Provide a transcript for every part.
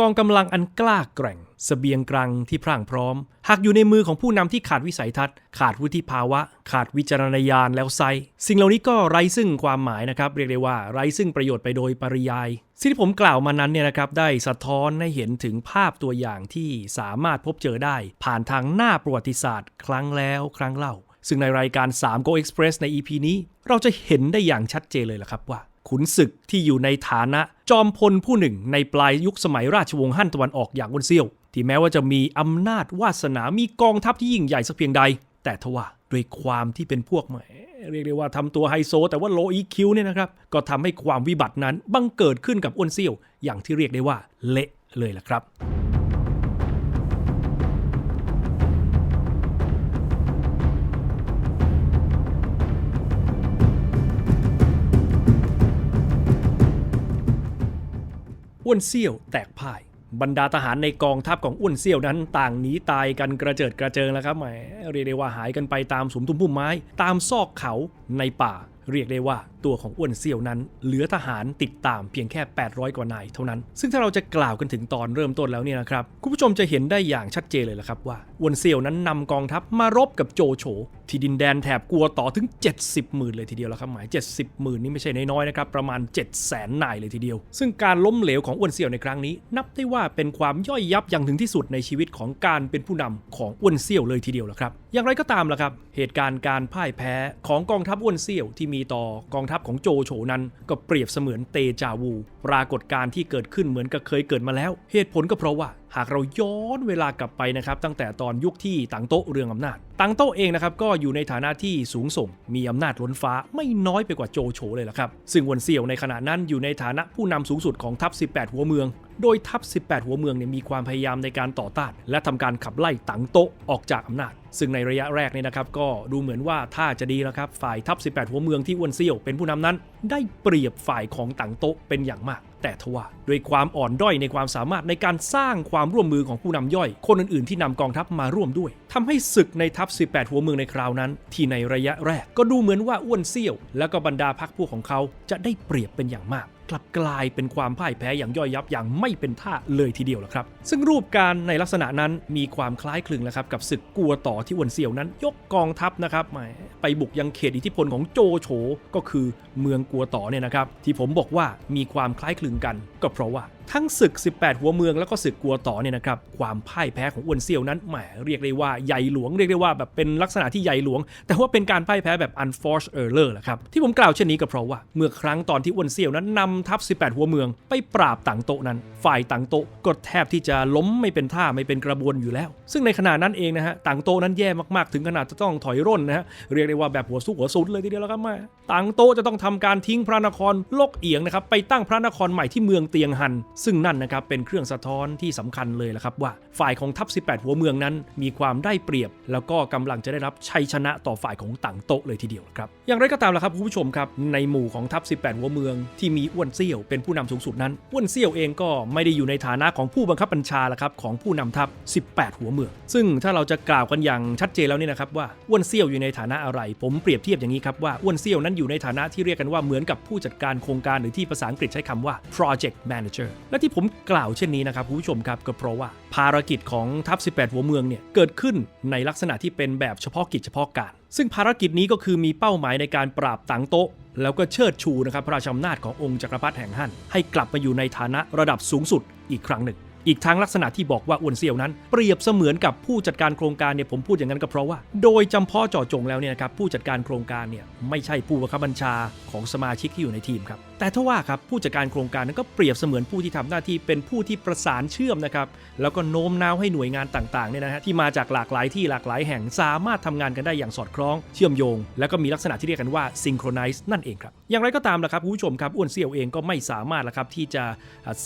กองกำลังอันกล้าแกร่งสเสบียงกลางที่พรั่งพร้อม หากอยู่ในมือของผู้นำที่ขาดวิสัยทัศน์ ขาดวุฒิภาวะ ขาดวิจารณญาณแล้วไซ สิ่งเหล่านี้ก็ไร้ซึ่งความหมายนะครับ เรียกได้ว่าไร้ซึ่งประโยชน์ไปโดยปริยาย สิ่งที่ผมกล่าวมานั้นเนี่ยนะครับได้สะท้อนให้เห็นถึงภาพตัวอย่างที่สามารถพบเจอได้ ผ่านทางหน้าประวัติศาสตร์ ครั้งแล้วครั้งเล่า ซึ่งในรายการ3 Go Express ใน EP นี้ เราจะเห็นได้อย่างชัดเจนเลยล่ะครับว่า ขุนศึกที่อยู่ในฐานะจอมพลผู้หนึ่งในปลายยุคสมัยราชวงศ์ฮั่นตะวันออกอย่างอ้วนเซี่ยว ที่แม้ว่าจะมีอำนาจวาสนามีกองทัพที่ยิ่งใหญ่สักเพียงใด แต่ทว่าด้วยความที่เป็นพวกแหมเรียกได้ว่าทำตัวไฮโซ แต่ว่าโลอีคิวเนี่ยนะครับ ก็ทำให้ความวิบัตินั้นบังเกิดขึ้นกับอ้วนเซี่ยว อย่างที่เรียกได้ว่าเละเลยล่ะครับ อ้วนเซี่ยวแตกพ่าย บรรดาทหารในกองทัพของอ้วนเซี่ยวนั้น ต่างหนีตายกันกระเจิดกระเจิงแล้วครับแหมเรียกได้ว่าหายกันไปตามสมทุมพุ่มไม้ ตามซอกเขาในป่า เรียกได้ว่าตัวของอ้วนเซี่ยวนั้น เหลือทหารติดตามเพียงแค่ 800 กว่านายเท่านั้น ซึ่งถ้าเราจะกล่าวกันถึงตอนเริ่มต้นแล้วเนี่ยนะครับคุณผู้ชมจะเห็นได้อย่างชัดเจนเลยละครับว่าอ้วนเซี่ยวนั้นนำกองทัพมารบกับโจโฉ ที่ดินแดนแถบกัวต่อถึง 70หมื่นเลยทีเดียวแล้วครับหมาย 70หมื่นนี่ไม่ใช่น้อยๆนะครับประมาณ 7 0 0แสนนายเลยทีเดียว ซึ่งการล้มเหลวของอ้วนเซี่ยวในครั้งนี้ นับได้ว่าเป็นความย่อยยับอย่างถึงที่สุดในชีวิตของการเป็นผู้นำของอ้วนเซี่ยวเลยทีเดียวละครับ อย่างไรก็ตามล่ะครับ เหตุการณ์การพ่ายแพ้ของกองทัพอ้วนเซี่ยวที่มีต่อกองทัพของโจโฉนั้น ก็เปรียบเสมือนเตจาวู ปรากฏการณ์ที่เกิดขึ้นเหมือนกับเคยเกิดมาแล้ว เหตุผลก็เพราะว่า หากเราย้อนเวลากลับไปนะครับตั้งแต่ตอนยุคที่ตังโตเรืองอำนาจ ตังโตเองนะครับก็อยู่ในฐานะที่สูงส่ง มีอำนาจล้นฟ้าไม่น้อยไปกว่าโจโฉเลยล่ะครับ ซึ่งวนเซี่ยวในขณะนั้นอยู่ในฐานะผู้นำสูงสุดของทัพ 18 หัวเมือง โดยทัพ 18 หัวเมืองเนี่ยมีความพยายามในการต่อต้าน และทำการขับไล่ตังโตะออกจากอำนาจ ซึ่งในระยะแรกเนี่ยนะครับก็ดูเหมือนว่าถ้าจะดีแล้วครับ ฝ่ายทัพ 18 หัวเมืองที่อ้วนเซี่ยวเป็นผู้นำนั้น ได้เปรียบฝ่ายของตังโตะเป็นอย่างมาก แต่ทว่าด้วยความอ่อนด้อยในความสามารถในการสร้างความร่วมมือของผู้นำย่อย คนอื่นๆ ที่นำกองทัพมาร่วมด้วยทำให้ศึกในทัพ 18 หัวเมืองในคราวนั้น ที่ในระยะแรกก็ดูเหมือนว่าอ้วนเซี่ยว และก็บรรดาพรรคพวกของเขาจะได้เปรียบเป็นอย่างมาก กลับกลายเป็นความพ่ายแพ้อย่างย่อยยับอย่างไม่เป็นท่าเลยทีเดียวละครับ ซึ่งรูปการในลักษณะนั้นมีความคล้ายคลึงนะครับกับศึกกัวต่อที่วนเซียวนั้น ยกกองทัพนะครับไปบุกยังเขตอิทธิพลของโจโฉก็คือเมืองกัวต่อเนี่ยนะครับที่ผมบอกว่ามีความคล้ายคลึงกัน ก็เพราะว่า ทั้งศึก 18 หัวเมืองแล้วก็ศึกกัวต่อเนี่ยนะครับความพ่ายแพ้ของอ้วนเซี่ยวนั้นแหมเรียกได้ว่าใหญ่หลวงเรียกได้ว่าแบบเป็นลักษณะที่ใหญ่หลวง แต่ว่าเป็นการพ่ายแพ้แบบ unforced error แหละครับที่ผมกล่าวเช่นนี้ก็เพราะว่าเมื่อครั้งตอนที่อ้วนเซี่ยวนั้นนำทัพ 18 หัวเมือง ไปปราบตังโตนั้น ฝ่ายตังโตก็แทบที่จะล้มไม่เป็นท่าไม่เป็นกระบวนอยู่แล้ว ซึ่งในขณะนั้นเองนะฮะตังโตนั้นแย่มากๆ ถึงขนาดจะต้องถอยร่นนะฮะเรียกได้ว่าแบบหัวสู้หัวสุดเลยทีเดียวแล้วครับแม่ตังโตจะต้องทำการทิ้งพระนครลกเอียงนะครับไปตั้งพระนครใหม่ที่เมืองเตียงฮันซึ่งนั่นนะครับเป็นเครื่องสะท้อนที่สำคัญเลยละครับว่าฝ่ายของทัพ 18 หัวเมืองนั้น มีความได้เปรียบ แล้วก็กำลังจะได้รับชัยชนะต่อฝ่ายของตังโต๊ะเลยทีเดียวครับ อย่างไรก็ตามละครับคุณผู้ชมครับในหมู่ของทัพ 18 หัวเมืองที่มีอ้วนเซี่ยวเป็นผู้นำสูงสุดนั้นอ้วนเซี่ยวเองก็ไม่ได้อยู่ในฐานะของผู้บังคับบัญชาละครับของผู้นำทัพ 18 หัวเมือง ซึ่งถ้าเราจะกล่าวกันอย่างชัดเจนแล้วเนี่ยนะครับว่าอ้วนเซี่ยวอยู่ในฐานะอะไรผมเปรียบเทียบอย่างนี้ครับว่าอ้วนเซี่ยวนั้นอยู่ในฐานะที่เรียกกันว่าเหมือนกับผู้จัดการโครงการหรือที่ภาษาอังกฤษใช้คำว่า project manager และที่ผมกล่าวเช่นนี้นะครับคุณผู้ชมครับก็เพราะว่าภารกิจของทัพ 18 หัวเมืองเนี่ยเกิดขึ้นในลักษณะที่เป็นแบบเฉพาะกิจเฉพาะการ ซึ่งภารกิจนี้ก็คือมีเป้าหมายในการปราบตังโต๊ะ แล้วก็เชิดชูนะครับพระราชอำนาจขององค์จักรพรรดิแห่งฮั่นให้กลับมาอยู่ในฐานะระดับสูงสุดอีกครั้งหนึ่ง อีกทั้งลักษณะที่บอกว่าอ้วนเซี่ยวนั้น เปรียบเสมือนกับผู้จัดการโครงการเนี่ยผมพูดอย่างนั้นก็เพราะว่า โดยจำเพาะเจาะจงแล้วเนี่ยนะครับผู้จัดการโครงการเนี่ยไม่ใช่ผู้บังคับบัญชาของสมาชิกที่อยู่ในทีมครับแต่ถ้าว่าครับผู้จัดการโครงการนั้นก็เปรียบเสมือนผู้ที่ทำหน้าที่เป็นผู้ที่ประสานเชื่อมนะครับแล้วก็โน้มน้าวให้หน่วยงานต่างๆเนี่ยนะฮะที่มาจากหลากหลายที่หลากหลายแห่งสามารถทำงานกันได้อย่างสอดคล้อง เชื่อมโยง แล้วก็มีลักษณะที่เรียกกันว่า synchronize นั่นเองครับอย่างไรก็ตามละครับผู้ชมครับอ้วนเซี่ยวเองก็ไม่สามารถละครับที่จะ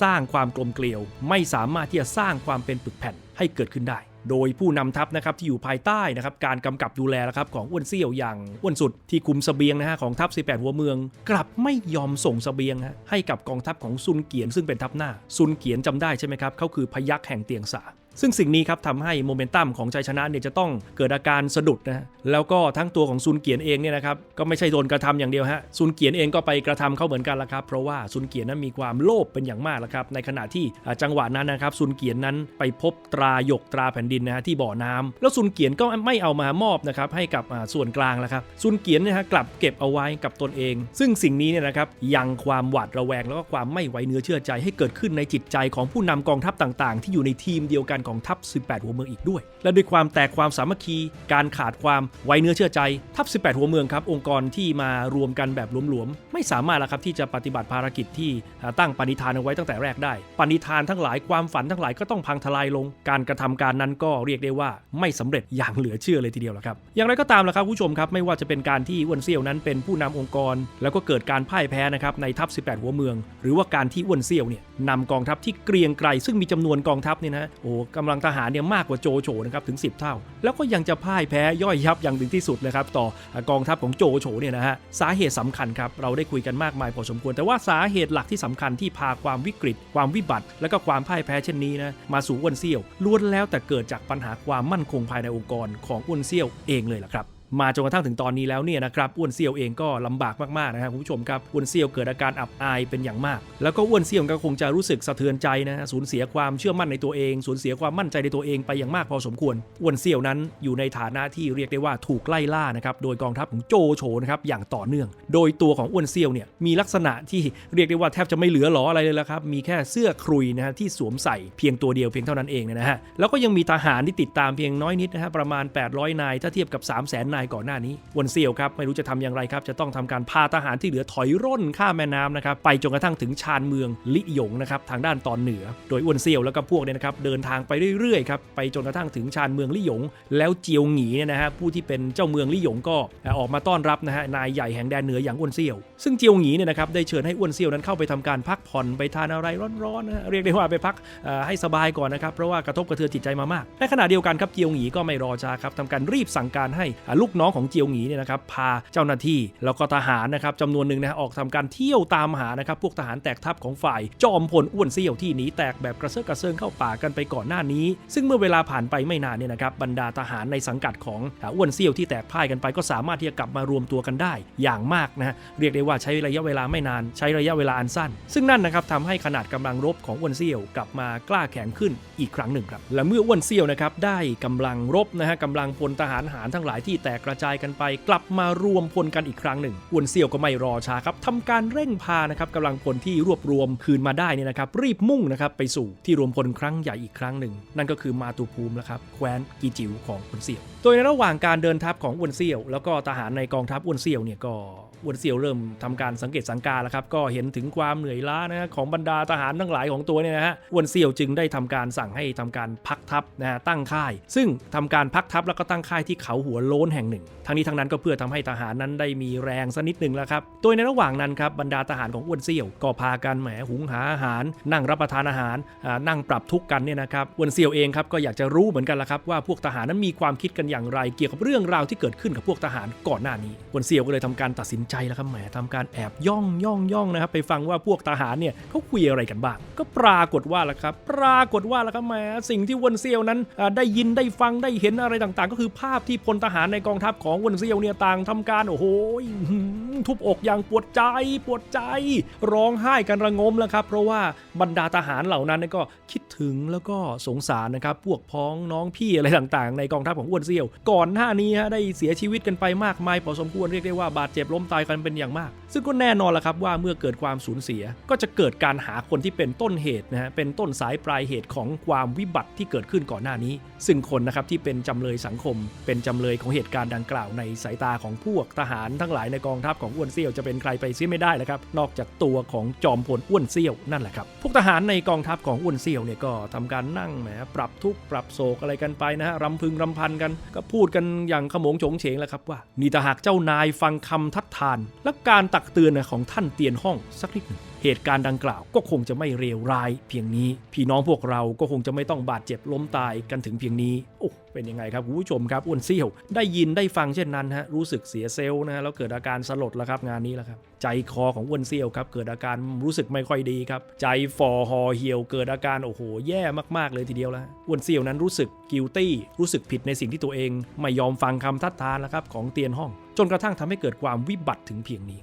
สร้างความกลมเกลียวไม่สาามารถที่จะสร้างความเป็นปึกแผ่นให้เกิดขึ้นได้ โดยผู้นำทัพนะครับที่อยู่ภายใต้นะครับการกำกับดูแลนะครับของอ้วนเซี่ยวอย่างอ้วนสุดที่คุมเสบียงนะฮะของทัพ 18 หัวเมือง กลับไม่ยอมส่งเสบียงฮะให้กับกองทัพของซุนเกียนซึ่งเป็นทัพหน้าซุนเกียนจำได้ใช่ไหมครับเขาคือพยัคฆ์แห่งเตียงสา ซึ่งสิ่งนี้ครับทำให้โมเมนตัมของชัยชนะเนี่ยจะต้องเกิดอาการสะดุดนะแล้วก็ทั้งตัวของซุนเกียนเองเนี่ยนะครับก็ไม่ใช่โดนกระทำอย่างเดียวฮะซุนเกียนเองก็ไปกระทำเขาเหมือนกันละครับ เพราะว่าซุนเกียนนั้นมีความโลภเป็นอย่างมากละครับในขณะที่จังหวะนั้นนะครับซุนเกียนนั้นไปพบตราหยกตราแผ่นดินนะฮะที่บ่อน้ำแล้วซุนเกียนก็ไม่เอามามอบนะครับให้กับส่วนกลางละครับซุนเกียนเนี่ยฮะกลับเก็บเอาไว้กับตนเอง ซึ่งสิ่งนี้เนี่ยนะครับยังความหวาดระแวงแล้วก็ความไม่ไว้เนื้อเชื่อใจให้เกิดขึ้นในจิตใจของผู้นำกองทัพต่าง ๆ ที่อยู่ในทีมเดียวกันของทัพ 18 หัวเมืองอีกด้วย และด้วยความแตกความสามัคคี การขาดความไว้เนื้อเชื่อใจ ทัพ 18 หัวเมืองครับ องค์กรที่มารวมกันแบบหลวมๆ ไม่สามารถละครับที่จะปฏิบัติภารกิจที่ตั้งปณิธานเอาไว้ตั้งแต่แรกได้ ปณิธานทั้งหลายความฝันทั้งหลายก็ต้องพังทลายลง การกระทำการนั้นก็เรียกได้ว่าไม่สำเร็จอย่างเหลือเชื่อเลยทีเดียวละครับ อย่างไรก็ตามละครับผู้ชมครับไม่ว่าจะเป็นการที่อ้วนเซี่ยวนั้นเป็นผู้นำองค์กร แล้วก็เกิดการพ่ายแพ้นะครับในทัพ 18 หัวเมือง หรือว่าการที่อ้วนเซี่ยวเนี่ยนำกองทัพที่เกรียงไกรซึ่งมีจำนวนกองทัพเนี่ยนะโอ้กำลังทหารเนี่ยมากกว่าโจโฉนะครับถึง 10 เท่า แล้วก็ยังจะพ่ายแพ้ย่อยยับอย่างถึงที่สุดเลยครับต่อกองทัพของโจโฉเนี่ยนะฮะสาเหตุสำคัญครับเราได้คุยกันมากมายพอสมควร แต่ว่าสาเหตุหลักที่สำคัญที่พาความวิกฤต ความวิบัติ และก็ความพ่ายแพ้เช่นนี้นะมาสู่อ้วนเซี่ยวล้วนแล้วแต่เกิดจากปัญหาความมั่นคงภายในองค์กรของอ้วนเซี่ยวเองเลยล่ะครับ มาจนกระทั่งถึงตอนนี้แล้วเนี่ยนะครับอ้วนเซียวเองก็ลำบากมากๆนะครับคุณผู้ชมครับอ้วนเซียวเกิดอาการอับอายเป็นอย่างมาก แล้วก็อ้วนเซียวก็คงจะรู้สึกสะเทือนใจนะฮะสูญเสียความเชื่อมั่นในตัวเองสูญเสียความมั่นใจในตัวเองไปอย่างมากพอสมควรอ้วนเซียวนั้นอยู่ในฐานะที่เรียกได้ว่าถูกไล่ล่านะครับโดยกองทัพของโจโฉนะครับอย่างต่อเนื่อง โดยตัวของอ้วนเซียวเนี่ยมีลักษณะที่เรียกได้ว่าแทบจะไม่เหลือหลออะไรเลยละครับมีแค่เสื้อครุยนะฮะที่สวมใส่เพียงตัวเดียวเพียงเท่านั้นเองนะฮะแล้วก็ยังมีทหารที่ติดตามเพียงน้อยนิดนะฮะประมาณ 800 นายถ้าเทียบกับ 3 0 0 0 0 0นายก่อนหน้านี้วนเซียวครับไม่รู้จะทำอย่างไรครับ จะต้องทำการพาทหารที่เหลือถอยร่นข้ามแม่น้ำนะครับไปจนกระทั่งถึงชานเมืองลิหยงนะครับทางด้านตอนเหนือ โดยอ้วนเซียวแล้วก็พวกเนี่ยนะครับเดินทางไปเรื่อยๆครับไปจนกระทั่งถึงชานเมืองลิหยง แล้วเจียวหงีเนี่ยนะฮะผู้ที่เป็นเจ้าเมืองลิหยงก็ออกมาต้อนรับนะฮะนายใหญ่แห่งแดนเหนืออย่างอ้วนเซียว ซึ่งเจียวหงีเนี่ยนะครับได้เชิญให้อ้วนเซียวนั้นเข้าไปทำการพักผ่อนไปทานอะไรร้อนๆนะเรียกได้ว่าไปพักให้สบายก่อนนะครับเพราะว่ากระทบกระเทือนจิตใจมามากในขณะเดียวกันครับเจียวหงีก็ไม่รอช้าครับทำการรีบสั่งการให้อ่าลูกน้องของเจียวหงีเนี่ยนะครับพาเจ้าหน้าที่แล้วก็ทหารนะครับจำนวนหนึ่งนะฮะออกทำการเที่ยวตามหานะครับพวกทหารแตกทัพของฝ่าย จอมพลอ้วนเซี่ยวที่หนีแตกแบบกระเซาะกระเซิงเข้าป่ากันไปก่อนหน้านี้ ซึ่งเมื่อเวลาผ่านไปไม่นานเนี่ยนะครับบรรดาทหารในสังกัดของอ้วนเซี่ยวที่แตกพ่ายกันไปก็สามารถที่จะกลับมารวมตัวกันได้อย่างมากนะฮะเรียกได้ว่าใช้ระยะเวลาไม่นาน ใช้ระยะเวลาอันสั้น ซึ่งนั่นนะครับทำให้ขนาดกำลังรบของอ้วนเซี่ยวกลับมากล้าแข็งขึ้นอีกครั้งหนึ่งครับและเมื่ออ้วนเซี่ยวนะครับได้กำลังรบนะฮะกำลังพลทหารหารทั้งหลายที่แตกกระจายกันไป กลับมารวมพลกันอีกครั้งหนึ่งอ้วนเซี่ยวก็ไม่รอช้าครับทำการเร่งพานะครับกำลังพลที่รวบรวมคืนมาได้นี่นะครับ รีบมุ่งนะครับไปสู่ที่รวมพลครั้งใหญ่อีกครั้งหนึ่ง นั่นก็คือมาตุภูมิแล้วครับแคว้นกีจิวของอ้วนเซี่ยว โดยในระหว่างการเดินทัพของอ้วนเซี่ยว แล้วก็ทหารในกองทัพอ้วนเซี่ยวเนี่ยก็ อ้วนเซียวเริ่มทำการสังเกตสังการแล้วครับก็เห็นถึงความเหนื่อยล้านะของบรรดาทหารทั้งหลายของตัวเนี่ยนะฮะอ้วนเซียวจึงได้ทำการสั่งให้ทำการพักทัพนะฮะตั้งค่าย ซึ่งทำการพักทัพแล้วก็ตั้งค่ายที่เขาหัวโล้นแห่งหนึ่ง ทั้งนี้ทั้งนั้นก็เพื่อทำให้ทหารนั้นได้มีแรงสักนิดหนึ่งแล้วครับโดยในระหว่างนั้นครับบรรดาทหารของอ้วนเซียว ก็พากันแหมหุงหาอาหาร นั่งรับประทานอาหารอ่านั่งปรับทุกข์กันเนี่ยนะครับอ้วนเซียวเองครับก็อยากจะรู้เหมือนกันละครับว่าพวกทหารนั้นมีความคิดกันอย่างไร เกี่ยวกับเรื่องราวที่เกิดขึ้นกับพวกทหารก่อนหน้านี้อ้วนเซียวก็เลยทำการตัดสินใจแล้วครับแหมทำการแอบย่องย่องย่องนะครับไปฟังว่าพวกทหารเนี่ยเขาคุยอะไรกันบ้าง ก็ปรากฏว่าละครับ ปรากฏว่าละครับแหมสิ่งที่วนเซียวนั้นได้ยินได้ฟังได้เห็นอะไรต่างๆ ก็คือภาพที่พลทหารในกองทัพของวนเซียวเนี่ยต่างทำการโอ้โหทุบอกอย่างปวดใจปวดใจ ร้องไห้กันระงมแล้วครับ เพราะว่าบรรดาทหารเหล่านั้นก็คิดถึงแล้วก็สงสารนะครับพวกพ้องน้องพี่อะไรต่างๆ ในกองทัพของอ้วนเซียว ก่อนหน้านี้ฮะได้เสียชีวิตกันไปมากมายพอสมควรเรียกได้ว่าบาดเจ็บล้มตายกันเป็นอย่างมาก ซึ่งก็แน่นอนละครับว่าเมื่อเกิดความสูญเสีย ก็จะเกิดการหาคนที่เป็นต้นเหตุนะฮะเป็นต้นสายปลายเหตุของความวิบัติที่เกิดขึ้นก่อนหน้านี้ ซึ่งคนนะครับที่เป็นจำเลยสังคม เป็นจำเลยของเหตุการณ์ดังกล่าวในสายตาของพวกทหารทั้งหลายในกองทัพของอ้วนเซี่ยวจะเป็นใครไปเสียไม่ได้แล้วครับนอกจากตัวของจอมพลอ้วนเซี่ยวนั่นแหละครับพวกทหารในกองทัพของอ้วนเซี่ยวเนี่ยก็ทำการนั่งแหมปรับทุกข์ปรับโศกอะไรกันไปนะฮะรำพึงรำพันกัน ก็พูดกันอย่างขโมงโฉงเฉงแล้วครับว่านี่ถ้าหากเจ้านายฟังคำทัดทาน และการตักเตือนของท่านเตียนห้องสักนิดหนึ่งเหตุการณ์ดังกล่าวก็คงจะไม่เลวร้ายเพียงนี้ พี่น้องพวกเราก็คงจะไม่ต้องบาดเจ็บล้มตายกันถึงเพียงนี้โอ้เป็นยังไงครับคุณผู้ชมครับอ้วนเซี่ยวได้ยินได้ฟังเช่นนั้นฮะรู้สึกเสียเซลล์นะฮะแล้วเกิดอาการสลดแล้วครับงานนี้แล้วครับ ใจคอของอ้วนเซี่ยวครับเกิดอาการรู้สึกไม่ค่อยดีครับ ใจฟอหอเหี่ยวเกิดอาการโอ้โห แย่มากๆเลยทีเดียวแล้วอ้วนเซี่ยวนั้นรู้สึกกิลตี้รู้สึกผิดในสิ่งที่ตัวเอง ไม่ยอมฟังคำทัดทานแล้วครับของเตียนห้อง จนกระทั่งทำให้เกิดความวิบัติถึงเพียงนี้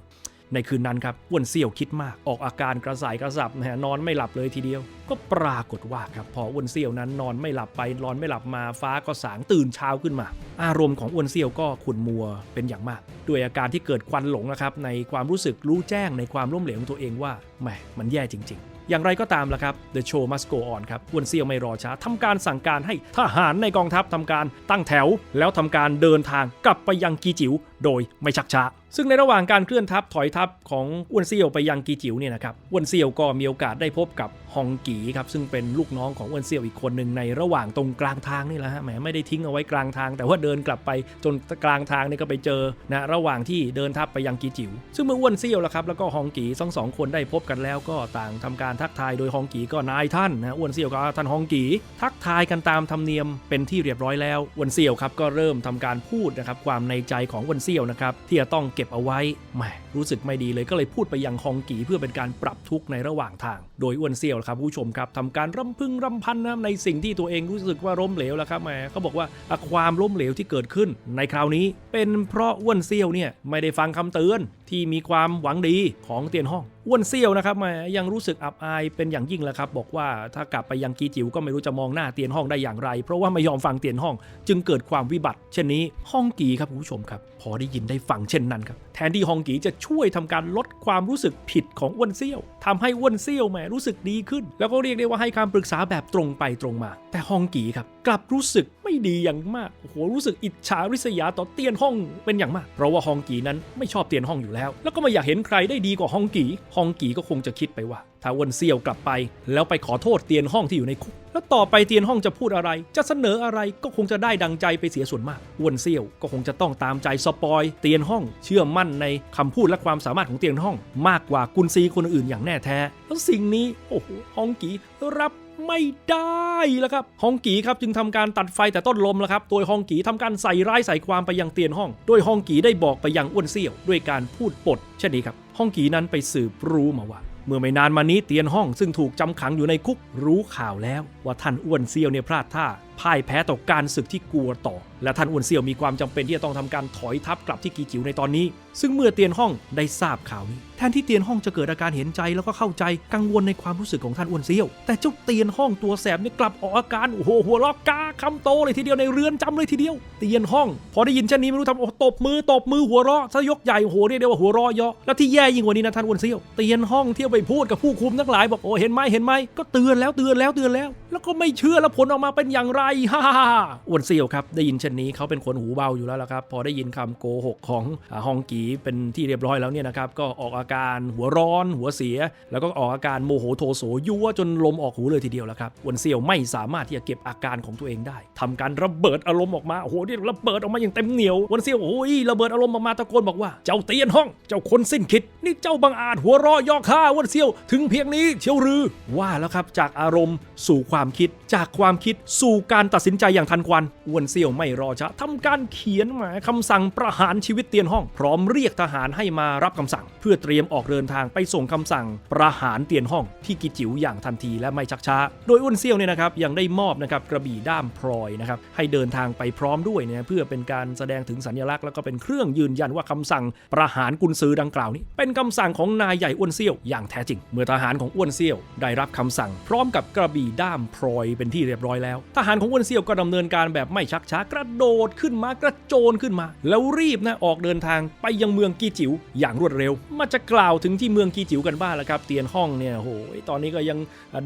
ในคืนนั้นครับอ้วนเซี่ยวคิดมากออกอาการกระสายกระสับนะฮะนอนไม่หลับเลยทีเดียว ก็ปรากฏว่าครับพออ้วนเซี่ยวนั้นนอนไม่หลับไปนอนไม่หลับมาฟ้าก็สางตื่นเช้าขึ้นมา อารมณ์ของอ้วนเซี่ยวก็ขุ่นมัวเป็นอย่างมาก ด้วยอาการที่เกิดควันหลงนะครับในความรู้สึกรู้แจ้งในความล้มเหลวของตัวเองว่าแหมมันแย่จริง ๆอย่างไรก็ตามละครับ The show must go on ครับอ้วนเซียวไม่รอช้าทำการสั่งการให้ทหารในกองทัพทำการตั้งแถว แล้วทำการเดินทางกลับไปยังกีจิ๋วโดยไม่ชักช้า ซึ่งในระหว่างการเคลื่อนทัพถอยทัพของอ้วนเซียวไปยังกีจิ๋วเนี่ยนะครับอ้วนเซียวก็มีโอกาสได้พบกับฮองกีครับซึ่งเป็นลูกน้องของอ้วนเซียวอีกคนหนึ่งในระหว่างตรงกลางทางนี่แหละฮะแหมไม่ได้ทิ้งเอาไว้กลางทาง แต่ว่าเดินกลับไปจนกลางทางนี่ก็ไปเจอนะระหว่างที่เดินทัพไปยังกีจิ๋วซึ่งเมื่ออ้วนเซียวแล้วครับแล้วก็ฮองกีทั้งสองคนได้พบกันแล้วก็ต่างทำการทักทายโดยฮองกีก็นายท่านนะอ้วนเซียวก็ท่านฮองกีทักทายกันตามธรรมเนียมเป็นที่เรียบร้อยแล้วอ้วนเซียวครับก็เริ่มทำการพูดนะครับความในใจของอ้วนเซียวนะครับที่จะต้องเก็บเอาไว้แหมรู้สึกไม่ดีเลยก็เลยพูดไปยังคองกีเพื่อเป็นการปรับทุกข์ในระหว่างทาง โดยอ้วนเซี่ยวครับผู้ชมครับทำการรำพึงรำพันนะในสิ่งที่ตัวเองรู้สึกว่าล้มเหลวแล้วครับแหมเขาบอกว่าความล้มเหลวที่เกิดขึ้น ในคราวนี้เป็นเพราะอ้วนเซี่ยวเนี่ยไม่ได้ฟังคำเตือนที่มีความหวังดีของเตียนห้องอ้วนเซี่ยวนะครับมายังรู้สึกอับอายเป็นอย่างยิ่งแหล้วครับ บอกว่าถ้ากลับไปยังกีจิ๋วก็ไม่รู้จะมองหน้าเตียนห้องได้อย่างไร เพราะว่าไม่ยอมฟังเตียนห้อง จึงเกิดความวิบัติ เช่นนี้ห้องกีครับคุณผู้ชมครับ พอได้ยินได้ฟังเช่นนั้นครับ นที่ฮองกีจะช่วยทำการลดความรู้สึกผิดของอ้วนเซี่ยวทำให้อ้วนเซี่ยวแหมรู้สึกดีขึ้น แล้วก็เรียกได้ว่าให้คำปรึกษาแบบตรงไปตรงมา แต่ฮองกีครับกลับรู้สึกไม่ดีอย่างมากโอ้โหรู้สึกอิจฉาริษยาต่อเตียนห้องเป็นอย่างมาก เพราะว่าฮองกีนั้นไม่ชอบเตียนห้องอยู่แล้ว แล้วก็ไม่อยากเห็นใครได้ดีกว่าฮองกีฮองกีก็คงจะคิดไปว่า ถ้าอ้วนเซี่ยวกลับไป แล้วไปขอโทษเตียนห้องที่อยู่ในคุก แล้วต่อไปเตียนห้องจะพูดอะไร จะเสนออะไรก็คงจะได้ดังใจไปเสียส่วนมากอ้วนเซี่ยวก็คงจะต้องตามใจสปอย เตียนห้องเชื่อมั่นในคำพูดและความสามารถของเตียนห้อง มากกว่ากุนซีคนอื่นอย่างแน่แท้ แล้วสิ่งนี้โอ้โหฮองกีรับไม่ได้แล้วครับฮองกีครับจึงทำการตัดไฟแต่ต้นลมแล้วครับโดยฮองกีทำการใส่ร้ายใส่ความไปยังเตียนห้อง โดยฮองกีได้บอกไปยังอ้วนเซี่ยว ด้วยการพูดปดเช่นนี้ครับฮองกีนั้นไปสืบรู้มาว่า เมื่อไม่นานมานี้เตียนห้องซึ่งถูกจำขังอยู่ในคุกรู้ข่าวแล้วว่าท่านอ้วนเซียวเนี่ยพลาดท่า พ่ายแพ้ต่อการศึกที่กลัวต่อ และท่านอ้วนเซียวมีความจำเป็นที่จะต้องทำการถอยทัพกลับที่กีจิ๋วในตอนนี้ ซึ่งเมื่อเตียนห้องได้ทราบข่าวนี้ แทนที่เตียนห้องจะเกิดอาการเห็นใจแล้วก็เข้าใจกังวลในความรู้สึกของท่านอ้วนเซียว แต่เจ้าเตียนห้องตัวแสบเนี่ยกลับออกอาการโอ้โหหัวลอกกาคำโตเลยทีเดียวในเรือนจำเลยทีเดียว เตียนห้อง พอได้ยินเช่นนี้ไม่รู้ทำโอ้ตบมือตบมือหัวเราะซะยกใหญ่โอ้โหเรียกได้ว่าหัวเราะเยาะแล้วที่แย่ยิ่งกว่านี้นะท่านอ้วนเซียวเตียนห้องเที่ยวไปพูดกับผู้คุมทั้งหลายบอกโอ้เห็นไหมเห็นไหมก็เตือนแล้วเตือนแล้วเตือนแล้ว แล้วก็ไม่เชื่อแล้วผลออกมาเป็นอย่างไรฮ่าฮ่าฮ่าอ้วนเซียวครับ ได้ยินเช่นนี้เขาเป็นคนหูเบาอยู่แล้วละครับ พอได้ยินคำโกหกของฮองกีเป็นที่เรียบร้อยแล้วเนี่ยนะครับ ก็ออกอาการหัวร้อน หัวเสีย แล้วก็ออกอาการโมโหโทโสยั่วจนลมออกหูเลยทีเดียวแล้วครับอ้วนเซียวไม่สามารถที่จะเก็บอาการของตัวเองได้ทำการระเบิดอารมณ์ออกมาโอ้โหนี่ระเบิดออกมาอย่างเต็มเหนียวอ้วนเซียวโอ้ยระเบิดอารมณ์ออกมาตะโกนบอกว่าเจ้าเตียนห้อง เจ้าคนสิ้นคิด นี่เจ้าบังอาจหัวเรอยอข้าอ้วนเซียว ถึงเพียงนี้เชียวหรือว่าแล้วครับจากอารมณ์สู่ความคิดจากความคิดสู่การตัดสินใจอย่างทันควันอ้วนเซียวไม่รอช้าทำการเขียนหมายคำสั่งประหารชีวิตเตียนห้อง พร้อมเรียกทหารให้มารับคำสั่ง เพื่อเตรียมออกเดินทางไปส่งคำสั่งประหารเตียนห้องที่กิจิ๋วอย่างทันทีและไม่ชักช้า โดยอ้วนเซียวเนี่ยนะครับยังได้มอบนะครับกระบี่ด้ามพลอยนะครับให้เดินทางไปพร้อมด้วยเนี่ยเพื่อเป็นการแสดงถึงสัญลักษณ์แล้วก็เป็นเครื่องยืนยันว่าคำสั่งประหารกุนซือดังกล่าวนี้ เป็นคำสั่งของนายใหญ่อ้วนเซี่ยวอย่างแท้จริง เมื่อทหารของอ้วนเซี่ยวได้รับคำสั่ง พร้อมกับกระบี่ด้ามพลอยเป็นที่เรียบร้อยแล้ว ทหารของอ้วนเซี่ยวก็ดำเนินการแบบไม่ชักช้ากระโดดขึ้นมากระโจนขึ้นมา แล้วรีบนะออกเดินทางไปยังเมืองกีจิ๋วอย่างรวดเร็ว มาจะกล่าวถึงที่เมืองกีจิ๋วกันบ้างแล้วครับ เตียนห้องเนี่ยโหยตอนนี้ก็ยัง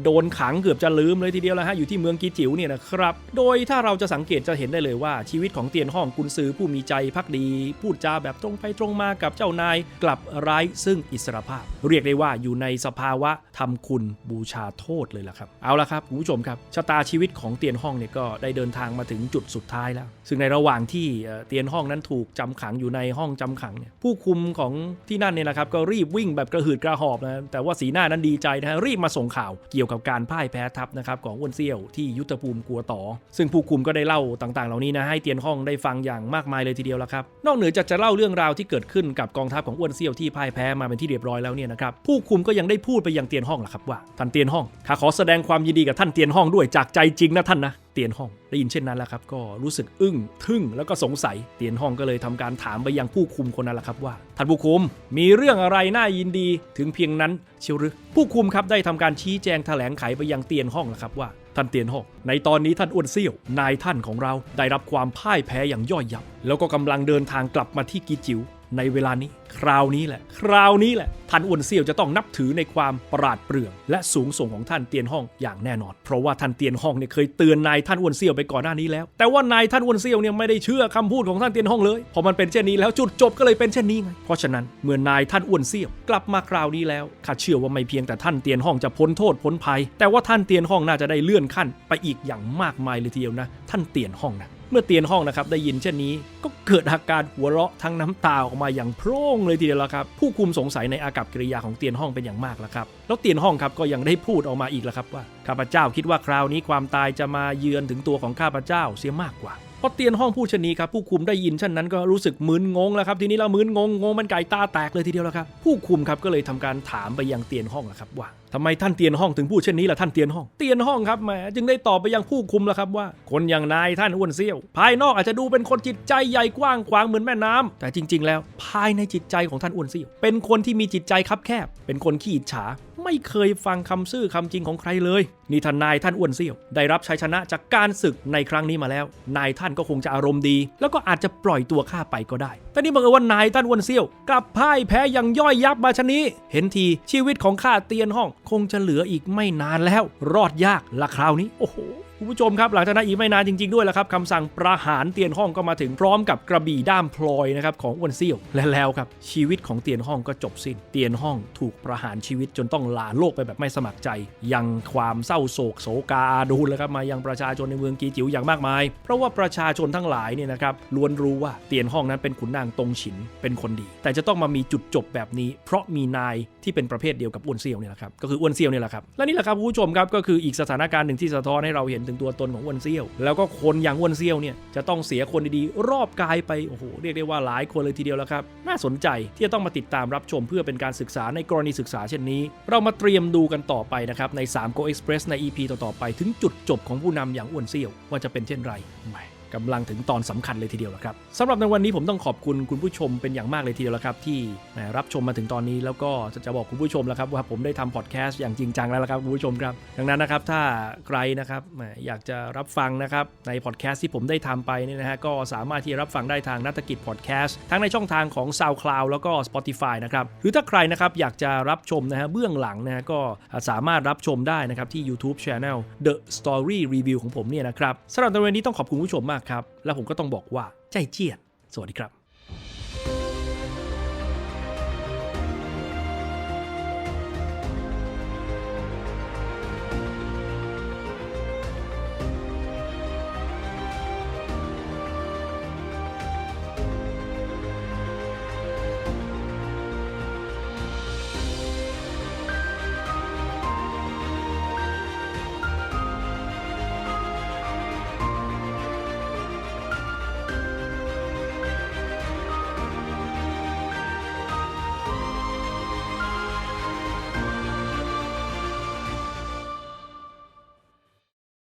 โดนขังเกือบจะลืมเลยทีเดียวแล้วฮะอยู่ที่เมืองกีจิ๋วเนี่ยนะครับโดยถ้าเราจะสังเกตจะเห็นได้เลยว่าชีวิตของเตียนห้องกุนซือผู้มีใจพักดี พูดจาแบบตรงไปตรงมากับเจ้านายกลับร้ายซึ่งอิสรภาพ เรียกได้ว่าอยู่ในสภาวะทำคุณบูชาโทษเลยล่ะครับ เอาละครับคุณผู้ชมครับชะตาชีวิตของเตียนห้องเนี่ยเนี่ยก็ได้เดินทางมาถึงจุดสุดท้ายแล้ว ซึ่งในระหว่างที่เตียนห้องนั้นถูกจำขังอยู่ในห้องจำขังเนี่ยผู้คุมของที่นั่นเนี่ยนะครับก็รีบวิ่งแบบกระหืดกระหอบนะแต่ว่าสีหน้านั้นดีใจนะฮะรีบมาส่งข่าวเกี่ยวกับการพ่ายแพ้ทัพนะครับของอ้วนเซี่ยวที่ยุทธภูมิกัวต่อ ซึ่งผู้คุมก็ได้เล่าต่างๆ เหล่านี้นะให้เตียนห้องได้ฟังอย่างมากมายเลยทีเดียวละครับนอกเหนือจากจะเล่าเรื่องราวที่เกิดขึ้นกับกองทัพของอ้วนเซี่ยวที่พ่ายแพ้มาเป็นที่เรียบร้อยแล้วเนี่ยนะครับผู้คุมก็ยังได้พูดไปยังเตียนห้องล่ะครับว่าท่านเตียนห้องข้าขอแสดงความยินดีกับท่านเตียนห้องด้วยจากใจจริงนะท่านนะ เตียนห้อง ได้ยินเช่นนั้นแล้วครับ ก็รู้สึกอึ้งทึ่งแล้วก็สงสัย เตียนห้องก็เลยทำการถามไปยังผู้คุมคนนั้นแหละครับว่าท่านผู้คุมมีเรื่องอะไรน่ายินดีถึงเพียงนั้นเชียวหรือผู้คุมครับได้ทำการชี้แจงแถลงไขไปยังเตียนห้องแล้วครับว่าท่านเตียนห้องในตอนนี้ท่านอ้วนเซี่ยว นายท่านของเราได้รับความพ่ายแพ้อย่างย่อยยับ แล้วก็กำลังเดินทางกลับมาที่กีจิว ในเวลานี้ คราวนี้แหละ คราวนี้แหละท่านอ้วนเซี่ยวจะต้องนับถือในความปราดเปรื่อง และสูงส่งของท่านเตียนห้องอย่างแน่นอน เพราะว่าท่านเตียนห้องเนี่ยเคยเตือนนายท่านอ้วนเซี่ยวไปก่อนหน้านี้แล้ว แต่ว่านายท่านอ้วนเซี่ยวเนี่ยไม่ได้เชื่อคำพูดของท่านเตียนห้องเลย พอมันเป็นเช่นนี้แล้วจุดจบก็เลยเป็นเช่นนี้ไง เพราะฉะนั้นเมื่อนายท่านอ้วนเซี่ยวกลับมาคราวนี้แล้ว ข้าเชื่อว่าไม่เพียงแต่ท่านเตียนห้องจะพ้นโทษพ้นภัย แต่ว่าท่านเตียนห้องน่าจะได้เลื่อนขั้น ไปอีกอย่างมากมายเลยทีเดียวนะ ท่านเตียนห้องนะ เมื่อเตียนห้องนะครับได้ยินเช่นนี้ก็เกิดอาการหัวเราะทั้งน้ำตาออกมาอย่างโพร่งเลยทีเดียวละครับ ผู้คุมสงสัยในอากับกิริยาของเตียนห้องเป็นอย่างมากแล้วครับแล้วเตียนห้องครับก็ยังได้พูดออกมาอีกแล้วครับว่าข้าพเจ้าคิดว่าคราวนี้ความตายจะมาเยือนถึงตัวของข้าพเจ้าเสียมากกว่า พอเตียนห้องพูดเช่นนี้ครับผู้คุมได้ยินเช่นนั้นก็รู้สึกมึนงงแล้วครับทีนี้เรามึนงงงงมันไก่ตาแตกเลยทีเดียวแล้วครับผู้คุมครับก็เลยทำการถามไปยังเตียนห้องแล้วครับว่าทำไมท่านเตียนห้องถึงพูดเช่นนี้ล่ะท่านเตียนห้อง เตียนห้องครับแหมจึงได้ตอบไปยังผู้คุมแล้วครับว่า คนอย่างนายท่านอ้วนเซี่ยว ภายนอกอาจจะดูเป็นคนจิตใจใหญ่กว้างขวางเหมือนแม่น้ำแต่จริง ๆ แล้ว ภายในจิตใจของท่านอ้วนเซี่ยว เป็นคนที่มีจิตใจคับแคบ เป็นคนขี้อิจฉา ไม่เคยฟังคำซื่อคำจริงของใครเลยนี่ท่านนายท่านอ้วนเซี่ยว ได้รับชัยชนะจากการศึกในครั้งนี้มาแล้ว นายท่านก็คงจะอารมณ์ดี แล้วก็อาจจะปล่อยตัวข้าไปก็ได้ แต่นี่บังเอิญว่านายท่านอ้วนเซี่ยวกลับพ่ายแพ้อย่างย่อยยับมาชนี้ เห็นทีชีวิตของข้าเตียนห้อง คงจะเหลืออีกไม่นานแล้ว รอดยากละคราวนี้ โอ้โห คุณผู้ชมครับหลังจากนั้นอีกไม่นานจริง ๆด้วยละครับคำสั่งประหารเตียนห้องก็มาถึงพร้อมกับกระบี่ด้ามพลอยนะครับของอ้วนเซี่ยวและแล้วครับชีวิตของเตียนห้องก็จบสิ้น เตียนห้องถูกประหารชีวิตจนต้องลาโลกไปแบบไม่สมัครใจ ยังความเศร้าโศกโศกาดูแล้วครับมายังประชาชนในเมืองกีจิ๋วอย่างมากมาย เพราะว่าประชาชนทั้งหลายเนี่ยนะครับล้วนรู้ว่าเตียนห้องนั้นเป็นขุนนางตงฉินเป็นคนดี แต่จะต้องมามีจุดจบแบบนี้ เพราะมีนายที่เป็นประเภทเดียวกับอ้วนเซี่ยวเนี่ยแหละครับก็คืออ้วนเซี่ยวเนี่ยแหละครับและนี่แหละครับผู้ชมครับก็คืออีกสถานการณ์หนึ่งที่สะท้อนให้เราเห็นถึงตัวตนของอ้วนเซี่ยว แล้วก็คนอย่างอ้วนเซี่ยวเนี่ยจะต้องเสียคนดีๆ รอบกายไปโอ้โหเรียกได้ว่าหลายคนเลยทีเดียวแล้วครับ น่าสนใจที่จะต้องมาติดตามรับชมเพื่อเป็นการศึกษาในกรณีศึกษาเช่นนี้ เรามาเตรียมดูกันต่อไปนะครับใน3 Go Express ใน EP ต่อๆไป ถึงจุดจบของผู้นำอย่างอ้วนเซี่ยวว่าจะเป็นเช่นไรแหม กำลังถึงตอนสำคัญเลยทีเดียวแล้วครับสำหรับในวันนี้ผมต้องขอบคุณคุณผู้ชมเป็นอย่างมากเลยทีเดียวแล้วครับ ที่รับชมมาถึงตอนนี้แล้วก็จะบอกคุณผู้ชมแล้วครับว่าผมได้ทำพอดแคสต์อย่างจริงจังแล้วละครับคุณผู้ชมครับ ดังนั้นนะครับถ้าใครนะครับอยากจะรับฟังนะครับในพอดแคสต์ที่ผมได้ทำไปเนี่ยนะฮะก็สามารถที่รับฟังได้ทางนัตกิจพอดแคสต์ทั้งในช่องทางของ SoundCloud แล้วก็ Spotify นะครับหรือถ้าใครนะครับอยากจะรับชมนะฮะเบื้องหลังนะฮะก็สามารถรับชมได้นะครับที่ YouTube Channel The Story Review ของผมเนี่ยนะครับสำหรับในวันนี้ต้องขอบคุณผู้ชมมากครับ แล้วผมก็ต้องบอกว่าใจเจียด สวัสดีครับ